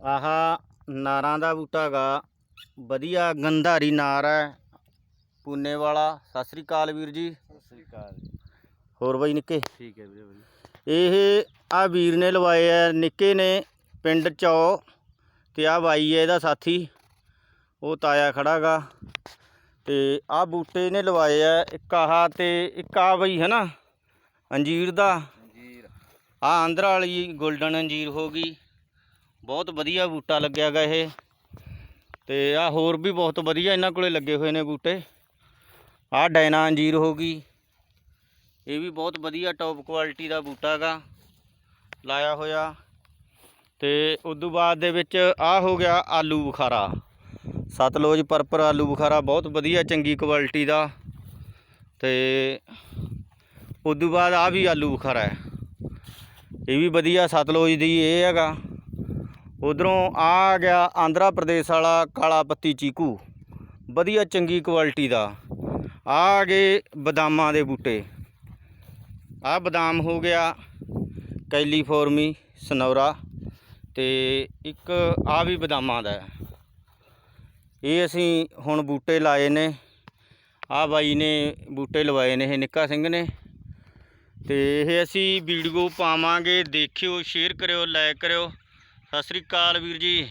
ਆਹ ਨਾਰਾਂ ਦਾ ਬੂਟਾ ਗਾ। ਵਧੀਆ ਗੰਧਾਰੀ ਨਾਰ ਹੈ ਪੂਨੇ ਵਾਲਾ। ਸਤਿ ਸ੍ਰੀ ਅਕਾਲ ਵੀਰ ਜੀ। ਸਤਿ ਸ੍ਰੀ ਅਕਾਲ ਹੋਰ ਬਾਈ ਨਿੱਕੇ? ਠੀਕ ਹੈ ਵੀਰੇ ਵੀਰੇ ਇਹ ਆ ਵੀਰ ਨੇ ਲਵਾਏ ਆ ਨਿੱਕੇ ਨੇ ਪਿੰਡ ਚੌ ਤੇ ਆ ਬਾਈ ਹੈ ਇਹਦਾ ਸਾਥੀ। ਉਹ ਤਾਇਆ ਖੜਾਗਾ ਤੇ ਆ ਬੂਟੇ ਨੇ ਲਵਾਏ ਆ ਇੱਕ ਆਹ ਤੇ ਇੱਕ ਆ ਬਈ ਹੈ ਨਾ ਅੰਜੀਰ ਦਾ। ਅੰਜੀਰ। ਆ ਆਂਧਰਾ ਵਾਲੀ 골ਡਨ ਅੰਜੀਰ ਹੋ ਗਈ। ਬਹੁਤ ਵਧੀਆ ਬੂਟਾ ਲੱਗਿਆਗਾ ਇਹ। ਤੇ ਆ ਹੋਰ ਵੀ ਬਹੁਤ ਵਧੀਆ ਇਹਨਾਂ ਕੋਲੇ ਲੱਗੇ ਹੋਏ ਨੇ ਬੂਟੇ। ਆ ਡਾਇਨਾ ਅੰਜੀਰ ਹੋ ਗਈ। ਇਹ ਵੀ ਬਹੁਤ ਵਧੀਆ ਟੌਪ ਕੁਆਲਿਟੀ ਦਾ ਬੂਟਾ ਗਾ। ਲਾਇਆ ਹੋਇਆ। ਤੇ ਉਦੋਂ ਬਾਅਦ ਦੇ ਵਿੱਚ ਆ ਹੋ ਗਿਆ ਆਲੂ ਬੁਖਾਰਾ। ਸਤਲੁਜ ਪਰਪਰ ਆਲੂ ਬੁਖਾਰਾ ਬਹੁਤ ਵਧੀਆ ਚੰਗੀ ਕੁਆਲਿਟੀ ਦਾ। ਤੇ ਉਦੋਂ ਬਾਅਦ ਆ ਵੀ ਆਲੂ ਬੁਖਾਰਾ ਹੈ। ਇਹ ਵੀ ਵਧੀਆ ਸਤਲੁਜ ਦੀ ਇਹ ਹੈਗਾ। ਉਧਰੋਂ ਆ ਗਿਆ ਆਂਧਰਾ ਪ੍ਰਦੇਸ਼ ਵਾਲਾ ਕਾਲਾ ਪੱਤੀ ਚੀਕੂ। ਵਧੀਆ ਚੰਗੀ ਕੁਆਲਿਟੀ ਦਾ। ਆ ਗਏ ਬਦਾਮਾਂ ਦੇ ਬੂਟੇ। ਆ ਬਦਾਮ ਹੋ ਗਿਆ ਕੈਲੀਫੋਰਮੀ, ਸਨੌਰਾ ਤੇ ਇੱਕ ਆ ਵੀ ਬਦਾਮਾਂ ਦਾ। ਇਹ ਅਸੀਂ ਹੁਣ ਬੂਟੇ ਲਾਏ ਨੇ। ਆ ਬਾਈ ਨੇ ਬੂਟੇ ਲਵਾਏ ਨੇ, ਇਹ ਨਿੱਕਾ ਸਿੰਘ ਨੇ। ਤੇ ਇਹ ਅਸੀਂ ਵੀਡੀਓ ਪਾਵਾਂਗੇ, ਦੇਖਿਓ, ਸ਼ੇਅਰ ਕਰਿਓ ਲਾਈਕ ਕਰਿਓ। ਸਤਿ ਸ੍ਰੀ ਅਕਾਲ ਵੀਰ ਜੀ।